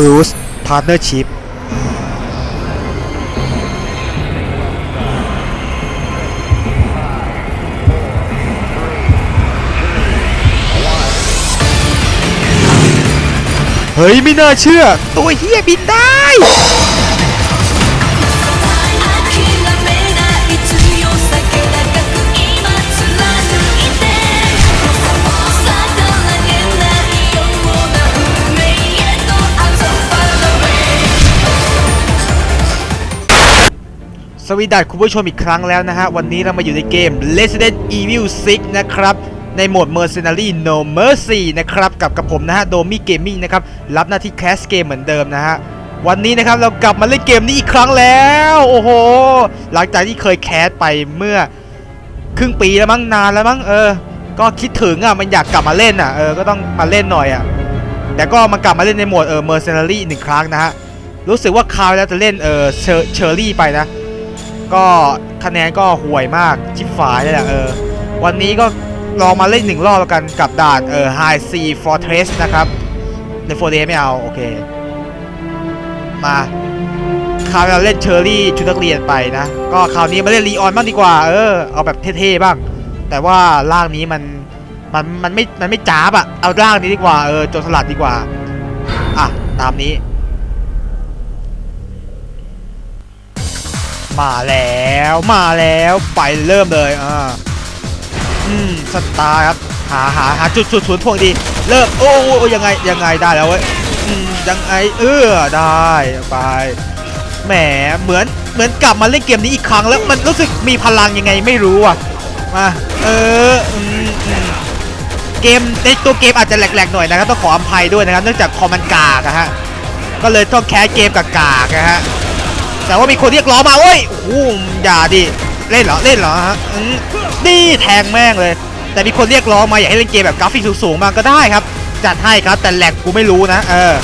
Cruise Partnership เฮ้ย ไม่น่าเชื่อ ตัวเฮียบินได้ สวีดัสคุณผู้ชมอีกครั้งแล้วนะฮะ วันนี้เรามาอยู่ในเกม Resident Evil 6 นะครับ ในโหมด Mercenary No Mercy นะครับ กับกับผมนะฮะ โดมี่เกมมิ่งนะครับ รับหน้าที่แคสเกมเหมือนเดิมนะฮะ วันนี้นะครับเรากลับมาเล่นเกมนี้อีกครั้งแล้ว โอ้โห หลังจากที่เคยแคสไปเมื่อ ครึ่งปีแล้วมั้งนานแล้วมั้งเออ ก็คิดถึงอะมันอยากกลับมาเล่นอะเออก็ต้องมาเล่นหน่อยอะแต่ก็มากลับมาเล่นในโหมดเออ Mercenary หนึ่งครั้งนะฮะรู้สึกว่าคราวแล้วจะเล่นเออเชอเชอรี่ไปนะ ก็คะแนนก็ห่วยมากชิบฝายเลยแหละเออ วันนี้ก็ลองมาเล่นหนึ่งรอบแล้วกันกับด่านเออ High Sea Fortress นะครับใน 4D ไม่เอา โอเค มาคราวเราเล่นเชอรี่ชุดนักเรียนไปนะ ก็คราวนี้มาเล่นลีออนบ้างดีกว่า เออ เอาแบบเท่ๆบ้าง แต่ว่าร่างนี้มันมันมันไม่มันไม่จ้าบอะเอาร่างนี้ดีกว่าเออโจรสลัดดีกว่า อะ ตามนี้ มาแล้วมาแล้วไปเริ่มเลยอ่าอืมสตาร์ครับหาหาหาจุดจุดศูนย์พวงดี เริ่มโอ้โอ้ยังไงยังไงได้แล้วเว้ยยังไงเออได้ไปแหมเหมือนเหมือนกลับมาเล่นเกมนี้อีกครั้งแล้วมันรู้สึกมีพลังยังไงไม่รู้อะมาเออเกมในตัวเกมอาจจะแหลกๆหน่อยนะครับต้องขออภัยด้วยนะครับเนื่องจากคอมมันกากอะฮะก็เลยต้องแคสเกมกากๆนะฮะ แต่ว่ามีคนเรียกร้องมาเว้ยโอ้อย่าดิเล่นเหรอเล่นเหรอฮะนี่แทงแม่งเลย แต่มีคนเรียกร้องมาอยากให้เล่นเกมแบบกราฟิกสูงๆมาก็ได้ครับ จัดให้ครับแต่แหลกกูไม่รู้นะเออ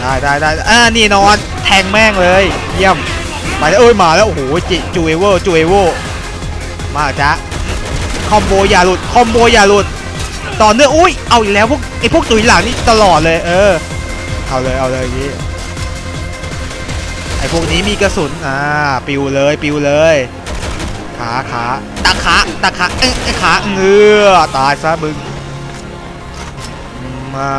ได้ได้ได้อ่านี่นอนแทงแม่งเลย เยี่ยมไปแล้วเอ้ยมาแล้วโอ้โหจิจูเอเวอร์จูเอเวอร์มาจ้ะคอมโบอย่าหลุดคอมโบอย่าหลุดต่อเนื่องอุ้ยเอาอีกแล้วพวกไอพวกตุยหลังนี่ตลอดเลยเออเอาเลยเอาเลยอย่างงี้ ไอพวกนี้มีกระสุน อ่า ปิวเลย ปิวเลย ขาขาตะขาตะขาเอ้ยเอ้ยขาเงือตายซะมึง มา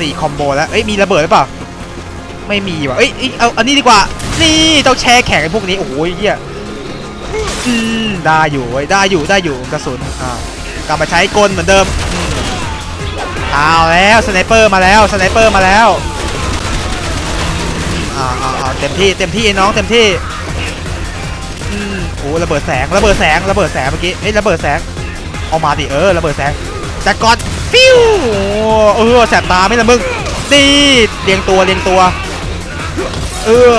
14คอมโบแล้ว เอ้ย มีระเบิดหรือเปล่า ไม่มีว่ะเอ้ยเอ้ย เอา อันนี้ดีกว่า นี่ต้องแช่แข็งไอพวกนี้ โอ้โหเหี้ยอืมได้อยู่เว้ได้อยู่ ได้อยู่ กระสุน อ่ากลับมาใช้กลเหมือนเดิมอืมเอาแล้วสไนเปอร์มาแล้วสไนเปอร์มาแล้ว อ่าอ่าเต็มที่เต็มที่น้องเต็มที่อืมโอ้ระเบิดแสงระเบิดแสงระเบิดแสงเมื่อกี้เอ้ยระเบิดแสงเอามาดิเออระเบิดแสงจัดก่อนฟิวโอ้เออแสบตาไม่ละมึงนี่เรียงตัวเรียงตัว เออ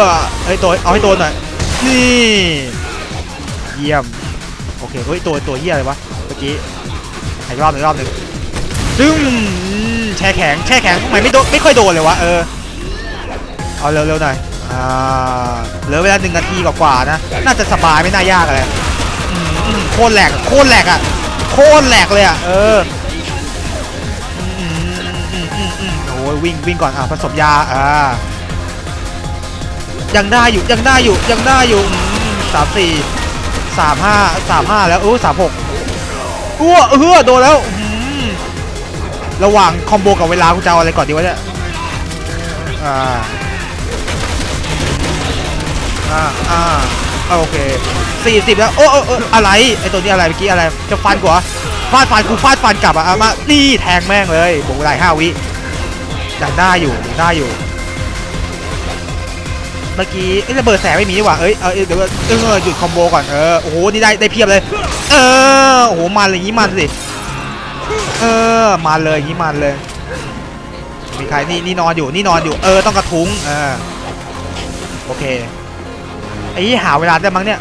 เอ้ยตัวเอาให้ตัวหน่อยนี่เยี่ยมโอเคเฮ้ยตัวตัวเหี้ยอะไรวะเมื่อกี้อีกรอบหนึ่งอีกรอบหนึ่งดึงแช่แข็งแช่แข็งทำไมไม่โดนไม่ค่อยโดนเลยวะเออ เอาเร็วๆหน่อยอ่าเหลือเวลาหนึ่งนาทีกว่าๆนะ น่าจะสบายไม่น่ายากอะไรอืมอืมโคตรแหลกโคตรแหลกอะโคตรแหลกเลยอะเอออืมอืมอืมอืมอืมโอ้ยวิ่งวิ่งก่อนอะผสมยาอ่ายังได้อยู่ยังได้อยู่ยังได้อยู่สามสี่สามห้าสามห้าแล้วเออสามหกอ้วเออโดนแล้วอืมระหว่างคอมโบกับเวลากูจะเอาอะไรก่อนดีวะเนี่ยอ่า อ่าอ่าโอเคสี่สิบแล้วโอ้โอ้โอ้อะไรไอตัวนี้อะไรเมื่อกี้อะไรจะฟันกูเหรอฟาดฟันกูฟาดฟันกลับอะเอามานี่แทงแม่งเลยบวกเวลาห้าวิยังได้อยู่ยังได้อยู่ เมื่อกี้เอ้ระเบิดแสงไม่มีนี่หว่าเอ้ยเออเดี๋ยวเออหยุดคอมโบก่อนเออโอ้โหนี่ได้ได้เพียบเลย เออโอ้โหมันเลยอย่างงี้มันสิเออมันเลยอย่างงี้มันเลยมีใครนี่นี่นอนอยู่นี่นอนอยู่เออต้องกระทุ้งเออโอเค ไอ้หาเวลาได้มั้งเนี่ย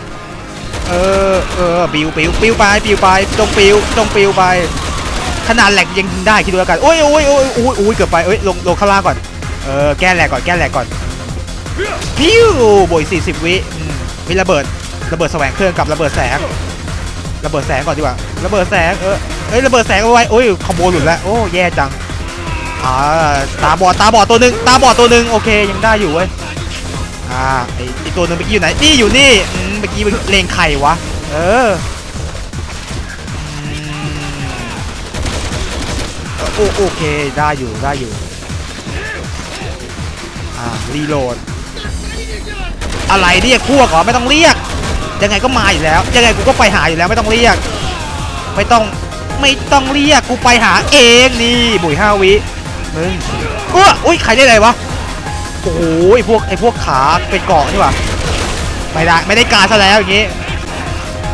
เออเออปิวปิวปิวไปปิวไปจงปิวจงปิวไป ขนาดแหลกยังยิงได้คิดดูแล้วกันโอ้ยโอ้ยโอ้ยโอ้ยโอ้ยเกือบไปเอ้ยลงลงข้างล่างก่อนเออแก้แหลกก่อนแก้แหลกก่อนพิวบวกสี่สิบวิมีระเบิดระเบิดแสวงเครื่องกับระเบิดแสงระเบิดแสงก่อนดีกว่าระเบิดแสงเออเอ้ยระเบิดแสงเอาไว้โอ้ยคอมโบหลุดแล้วโอ้แย่จังอ่าตาบอดตาบอดตัวหนึ่งตาบอดตัวหนึ่งโอเคยังได้อยู่เว้ย อ่าไอไอตัวนึงเมื่อกี้อยู่ไหน นี่อยู่นี่อืมเมื่อกี้เลงไข่วะ เออโอโอเคได้อยู่ได้อยู่ อ่ารีโหลด อะไรเรียกพวกเหรอไม่ต้องเรียก ยังไงก็มาอยู่แล้ว ยังไงกูก็ไปหาอยู่แล้วไม่ต้องเรียก ไม่ต้องไม่ต้องเรียกกูไปหาเองนี่บุ๋ยห้าวิมึงอ้วอุ้ยใครได้ไรวะ โอ้โหไอพวกไอพวกขาเป็นเกาะนี่หว่าไม่ได้ไม่ได้การซะแล้วอย่างงี้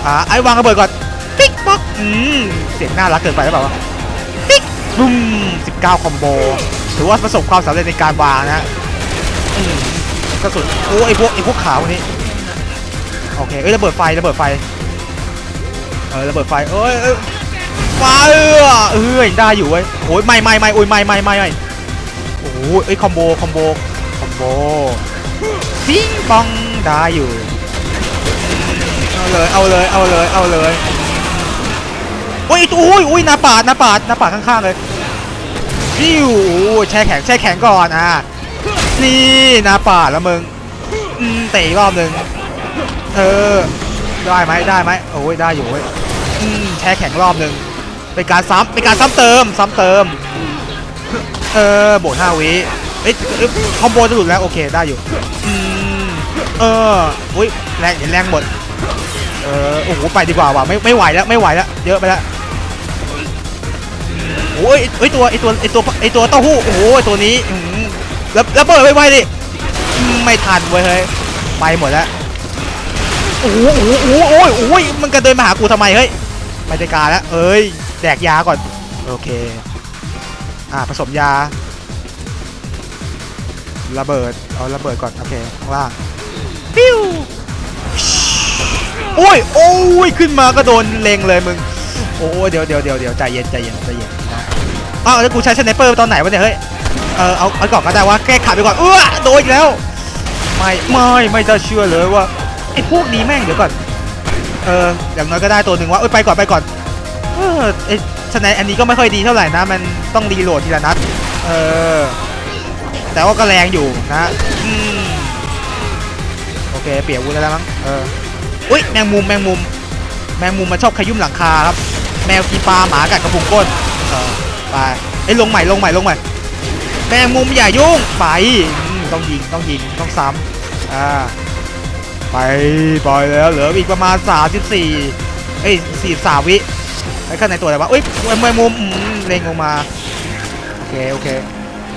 อ่าไอวางระเบิดก่อนปิ๊กป๊อกอืมเสียงน่ารักเกินไปหรือเปล่าวะปิ๊กบุ้ม19คอมโบถือว่าประสบความสำเร็จในการวางนะอืมกระสุนโอ้ไอพวกไอพวกขาพวกนี้โอเคเอ้ยระเบิดไฟระเบิดไฟเออระเบิดไฟเอ้ยเอ้ยมาเออเออยังได้อยู่เว้ยโอ้ยไม่ไม่ไม่โอ้ยไม่ไม่ไม่ไม่โอ้ยเอ้คอมโบคอมโบ โบซิงปองได้อยู่ เอาเลย เอาเลย เอาเลย เอาเลยโอ้ยโอ้ยโอ้ยหน้าปาดหน้าปาดหน้าปาดข้างๆเลยฟิวโอ้แช่แข็งแช่แข็งก่อนอะนี่หน้าปาดแล้วมึงเตะอีกรอบหนึ่งเออได้ไหมได้ไหมโอ้ยได้อยู่เว้ยอืมแช่แข็งรอบหนึ่งเป็นการซ้ำเป็นการซ้ำเติม ซ้ำเติม เออบวกห้าวิ เอ้ยคอมโบจะหลุดแล้วโอเคได้อยู่อืมเอออุ้ยแรงแรงหมดเออโอ้โหไปดีกว่าว่ะไม่ไม่ไหวแล้วไม่ไหวแล้วเยอะไปแล้วโอ้ยไอยตัวไอตัวไอตัวไอตัวเต้าหู้โอ้โหตัวนี้แล้วแล้วเปิดไวๆดิไม่ทันเว้ยเฮ้ยไปหมดแล้วโอ้โหโอ้โหโอ้โหโอ้ยโอ้ยมันกระเดินมาหากูทำไมเฮ้ยไม่ได้การแล้วเอ้ยแดกยาก่อนโอเคอ่าผสมยา ระเบิด เอาระเบิดก่อน โอเค ข้างล่าง ปิ้ว โอ้ย โอ้ย ขึ้นมาก็โดนเล็งเลยมึง โอ้ยเดี๋ยวเดี๋ยวเดี๋ยวเดี๋ยวใจเย็นใจเย็นใจเย็นนะอ้าวแล้วกูใช้สไนเปอร์ตอนไหนวะเนี่ย เฮ้ย เออเอาเอาก่อนก็ได้ว่าแก้ขัดไปก่อนเออโดนอีกแล้ว ไม่ ไม่ ไม่จะเชื่อเลยว่าไอ้พวกนี้แม่งเดี๋ยวก่อน เออ อย่างน้อยก็ได้ตัวหนึ่งว่าเอ้ยไปก่อนไปก่อน เออไอ้สไนอันนี้ก็ไม่ค่อยดีเท่าไหร่นะ มันต้องรีโหลดทีละนัด เออ แต่ว่าก็แรงอยู่นะโอเค เปียนอาวุธได้แล้วมั้งเอออุ้ยแมงมุมแมงมุม แมงมุมมันชอบขยุ่มหลังคาครับ แมวกีปลาหมากัดกระพุ้งก้นเออไปเอ้ลงใหม่ลงใหม่ลงใหม่แมงมุมอย่ายุ่งไปต้องยิงต้องยิงต้องซ้ำอ่าไปปล่อยแล้วเหลืออีกประมาณ 34เอ้ย43วิไอ้ข้างในตัวอะไรวะเอ้ยแมงมุมเล็งลงมาโอเคโอเค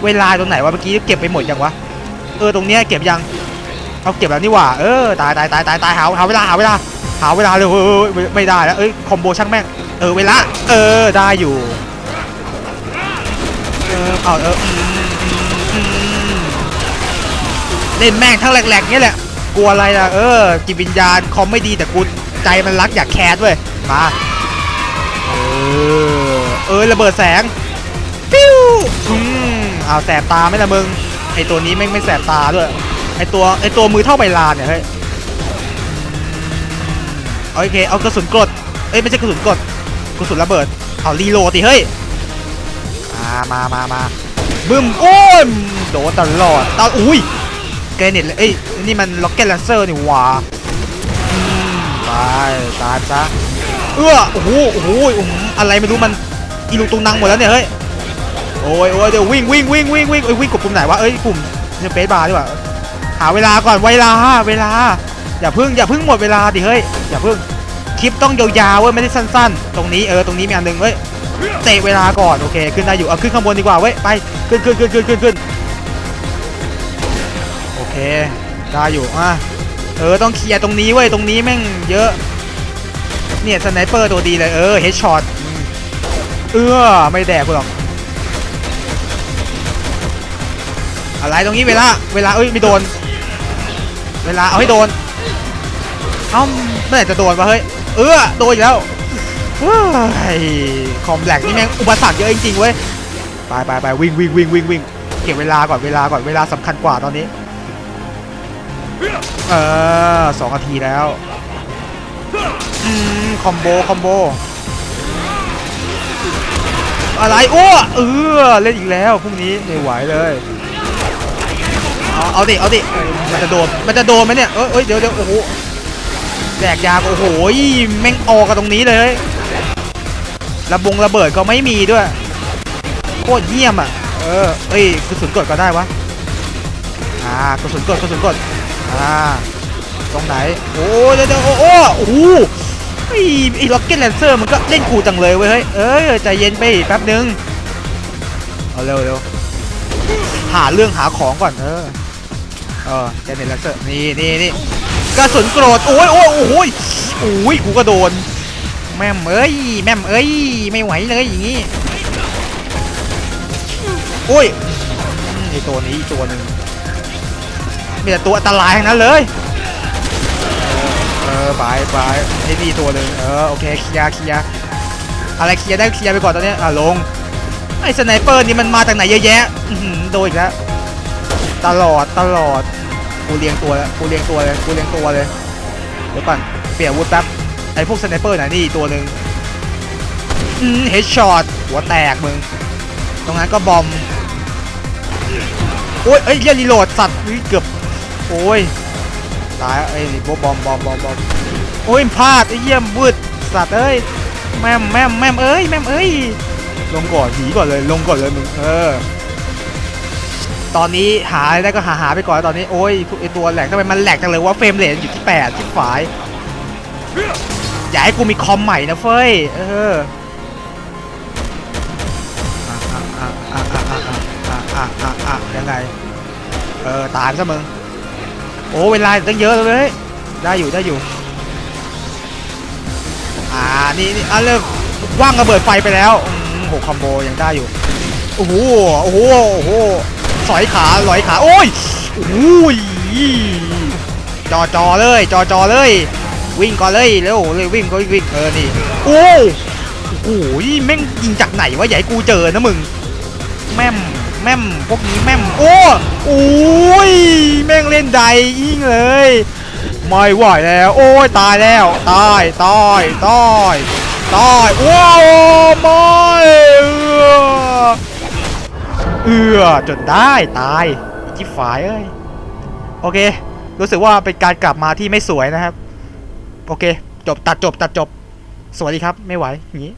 เวลาตรงไหนวะเมื่อกี้เก็บไปหมดยังวะเออตรงเนี้ยเก็บยังเอาเก็บแล้วนี่หว่าเออตายตายตายตายตายหาหาเวลาหาเวลาหาเวลาเลยเฮ้ยไม่ได้แล้วเอ้ยคอมโบช่างแม่งเออเวลาเออได้อยู่เออเอาเออเล่นแม่งทั้งแหลกๆเนี้ยแหละกลัวอะไรล่ะเออจิตวิญญาณคอมไม่ดีแต่กูใจมันรักอยากแคสเว้ยมาเออเออระเบิดแสงปิ้วอืม เอาแสบตาไหมล่ะมึง ไอตัวนี้ไม่ไม่แสบตาด้วย ไอตัวไอตัวมือเท่าใบลานเนี่ยเฮ้ย โอเค เอากระสุนกรดเอ้ยไม่ใช่กระสุนกรดกระสุนระเบิด เอารีโหลดดิเฮ้ย มามามามาบึ้มโอ้ยโดนตลอดตาอุ้ยเกรเน็ตเลยเอ้ยนี่มันล็อกเก็ตแลนเซอร์นี่หว่าอืมไปตายซะเอื้อโอ้โหโอ้โหอืมอะไรไม่รู้มันอีลูกตุงนังหมดแล้วเนี่ยเฮ้ย อ้ยโอ้ยเดี๋ยววิ่งวิ่งวิ่งวิ่งวิ่งเอ้ยวิ่งกดปุ่มไหนวะเอ้ยปุ่มเนี่ยเฟซบาร์ดีกว่าหาเวลาก่อนเวลาเวลา อย่าเพึ่งอย่าเพึ่งหมดเวลาดิเฮ้ยอย่าเพึ่งคลิปต้องยาวๆเว้ยไม่ได้สั้น ๆ ตรงนี้เออตรงนี้มีอันหนึ่งเว้ยเตะเวลาก่อนโอเคขึ้นได้อยู่เอาขึ้นข้างบนดีกว่าเว้ยไปขึ้นขึ้นขึ้นขึ้นขึ้นขึ้นโอเคได้อยู่อะเออต้องเคลียร์ตรงนี้เว้ยตรงนี้แม่งเยอะเนี่ยสไนเปอร์ตัวดีเลยเออเฮดช็อตเออไม่แดกกูหรอก อะไรตรงนี้เวลา เวลาเอ้ยไม่โดน เวลาเอาให้โดนเอ้าเมื่อไหร่จะโดนวะเฮ้ยเออโดนอีกแล้วเฮ้ยคอมแบล็กนี่แม่งอุปสรรคเยอะจริงๆเว้ยไปไปไปวิ่งวิ่งวิ่งวิ่งวิ่งเก็บเวลาก่อนเวลาก่อนเวลาสำคัญกว่าตอนนี้เออสองนาทีแล้วอืมคอมโบคอมโบอะไรโอ้เออเล่นอีกแล้วพรุ่งนี้ไม่ไหวเลย เอาเอาดิ เอาดิ มันจะโดน มันจะโดนไหมเนี่ย เอ้ยเอ้ย เดี๋ยวเดี๋ยวโอ้โหแดกยา โอ้โห แม่งออกกันตรงนี้เลย ระบงระเบิดก็ไม่มีด้วย โคตรเยี่ยมอะ เออ เอ้ยกระสุนกดก็ได้วะ อ่ากระสุนกดกระสุนกด อ่า ตรงไหน โอ้เดี๋ยวเดี๋ยวโอ้โอ้โอ้โหไอ้ไอ้ล็อกเก็ตแลนเซอร์มันก็เล่นกูจังเลยเว้ย เฮ้ย เอ้ย ใจเย็นไปแป๊บนึง เอาเร็วเร็วหาเรื่องหาของก่อนเออ เออแกเน็ตแลเซอร์นี่นี่นี่กระสุนโกรธโอ้ยโอ้ยโอ้ยโอ้ยกูก็โดน แม่มเอ้ยแม่มเอ้ยไม่ไหวเลยอย่างงี้โอ้ยไอตัวนี้ตัวหนึ่งมีแต่ตัวอันตรายทั้งนั้นเลยเออไปไปไอ้นี่ตัวหนึ่งเออโอเคเคลียร์เคลียร์อะไรเคลียร์ได้เคลียร์ไปก่อนตอนเนี้ยอะลงไอ้สไนเปอร์นี่มันมาจากไหนเยอะแยะโดนอีกแล้วตลอดตลอด กูเรียงตัวแล้วกูเรียงตัวเลยกูเรียงตัวเลยเดี๋ยวก่อนเปลี่ยนวุธแป๊บไอ้พวกสไนเปอร์ไหนะนี่ตัวหนึ่งอืมเฮดช็อตหัวแตกมึง ตรงนั้นก็บอมโอ้ยเอ้ยเรียรีโหลดสัตว์เกือบโอ้ยตายไอ้นี่บอมบอมบอมบอมบอมโอ้ยพลาดไอ้เยี่ยมวืดสัตว์เอ้ยแม่มแม่มแม่มเอ้ยแม่มเอ้ยลงก่อนหนีก่อนเลยลงก่อนเลยมึงเออ ตอนนี้หาได้ก็หาหาไปก่อนตอนนี้โอ้ยไอตัวแหลกทำไมมันแหลกจังเลยว่าเฟรมเรทอยู่ที่แปดที่ฝ่ายอย่าให้กูมีคอมใหม่นะเฟ้ยเออยังไงเออตายซะมึงโอ้เวลาตั้งเยอะเลยได้อยู่ได้อยู่อ่านี่นี่อะเลิกว่างระเบิดไฟไปแล้วหกคอมโบยังได้อยู่โอ้โหโอ้โหโอ้โห สอยขาลอยขาโอ้ยโอ้ยจอจอเลยจอจอเลย วิ่งก่อนเลยเร็วเลยวิ่งก็วิ่งเออนี่โอ้โอ้โหแม่งยิงจากไหนวะให้กูเจอนะมึงแม่มแม่มพวกนี้แม่มโอ้โอ้ยแม่งเล่นใดยิ่งเลยไม่ไหวแล้ว โอ้ยตายแล้วตายตายตายตายว้าวไม่ เอือเอือจนได้ตายอีจิบฝายเอ้ยโอเค รู้สึกว่าเป็นการกลับมาที่ไม่สวยนะครับ โอเค จบตัดจบตัดจบ สวัสดีครับ ไม่ไหวอย่างนี้